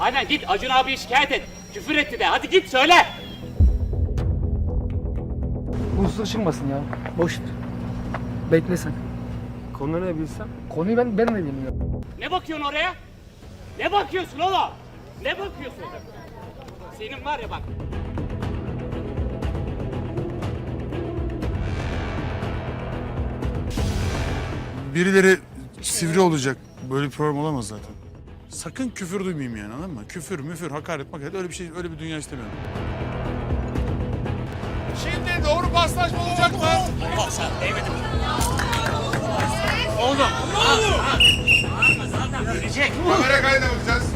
Aynen git Acun abiye şikayet et. Küfür etti de. Hadi git söyle. Ulusuz çıkmasın ya. Boş. Bekle sen. Konu ne bilsem? Konuyu ben ben de bilmiyorum. Ne bakıyorsun oraya? Ne bakıyorsun oğlum? Ne bakıyorsun? Senin var ya bak. Birileri sivri olacak. Böyle bir program olamaz zaten. Sakın küfür duymayayım yani anladın mı? Küfür, müfür, hakaret, makaret öyle bir şey, öyle bir dünya istemiyorum. Şimdi doğru paslaşma olacak mı? Görecek. Kamera kaydına bakacağız.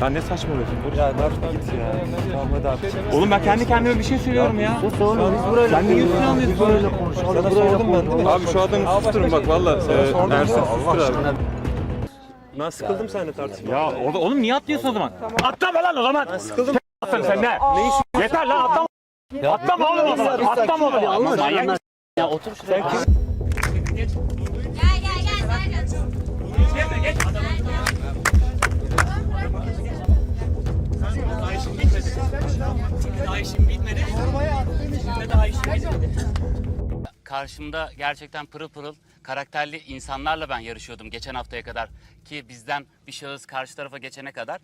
Ya ne saçmalıyorsun Barış? Ya Barış git ya. Tamam hadi abi. Oğlum ben kendi kendime bir şey söylüyorum ya. Sus oğlum biz burayla Sen? Biz burayla konuşalım. Sana sordum ben değil mi? Abi şu adamı susturun bak valla. Ee, Ersin sustur abi. Ben sıkıldım seninle tartışma. Ya orada oğlum niye atlıyorsun o zaman? Atlama lan o zaman. Ben sıkıldım. Sen ne? Ne işin? Yeter lan atlama. Atlama oğlum o zaman. Atlama o zaman. Manyak? Ya otur şuraya. Gel gel gel geç. Daha işim bitmedi. Daha işim bitmedi. Daha işim bitmedi. Karşımda gerçekten pırıl pırıl karakterli insanlarla ben yarışıyordum geçen haftaya kadar. Ki bizden bir şahıs karşı tarafa geçene kadar.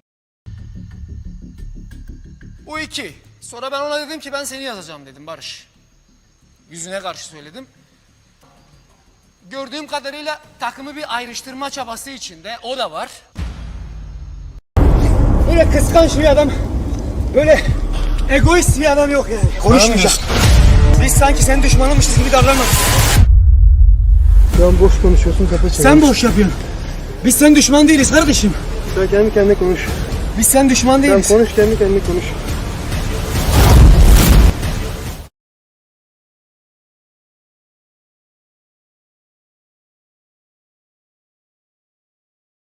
Bu iki. Sonra ben ona dedim ki ben seni yazacağım dedim Barış. Yüzüne karşı söyledim. Gördüğüm kadarıyla takımı bir ayrıştırma çabası içinde. O da var. Böyle kıskanç bir adam, böyle egoist bir adam yok yani. Konuşmayacak. Biz sanki senin düşmanınmışız gibi davranmadık. An boş konuşuyorsun kafa çevir. Sen boş yapıyorsun. Biz senin düşman değiliz kardeşim. Sen kendi kendine konuş. Biz senin düşman Sen değiliz. konuş kendi kendine konuş.